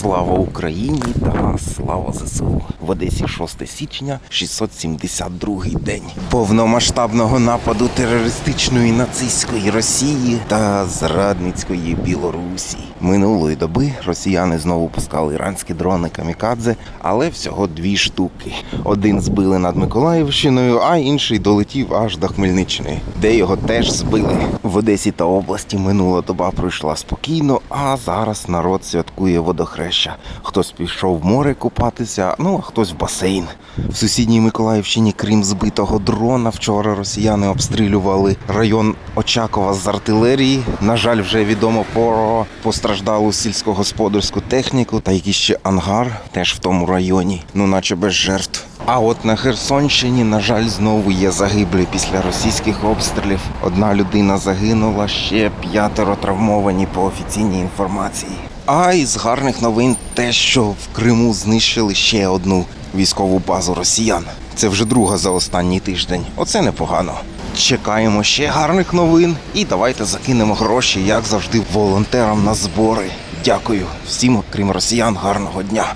Слава Україні та слава ЗСУ. В Одесі 6 січня, 672 день повномасштабного нападу терористичної нацистської Росії та зрадницької Білорусі. Минулої доби росіяни знову пускали іранські дрони камікадзе, але всього дві штуки. Один збили над Миколаївщиною, а інший долетів аж до Хмельниччини, де його теж збили. В Одесі та області минула доба пройшла спокійно, а зараз народ святкує водохреща. Хтось пішов в море купатися, ну а хтось в басейн. В сусідній Миколаївщині, крім збитого дрона, вчора росіяни обстрілювали район Очакова з артилерії. На жаль, вже відомо про постраждалу сільськогосподарську техніку та якийсь ще ангар теж в тому районі, ну наче без жертв. А от на Херсонщині, на жаль, знову є загиблі після російських обстрілів. Одна людина загинула, ще п'ятеро травмовані по офіційній інформації. А із гарних новин те, що в Криму знищили ще одну військову базу росіян. Це вже друга за останній тиждень. Оце непогано. Чекаємо ще гарних новин і давайте закинемо гроші, як завжди, волонтерам на збори. Дякую всім, крім росіян, гарного дня.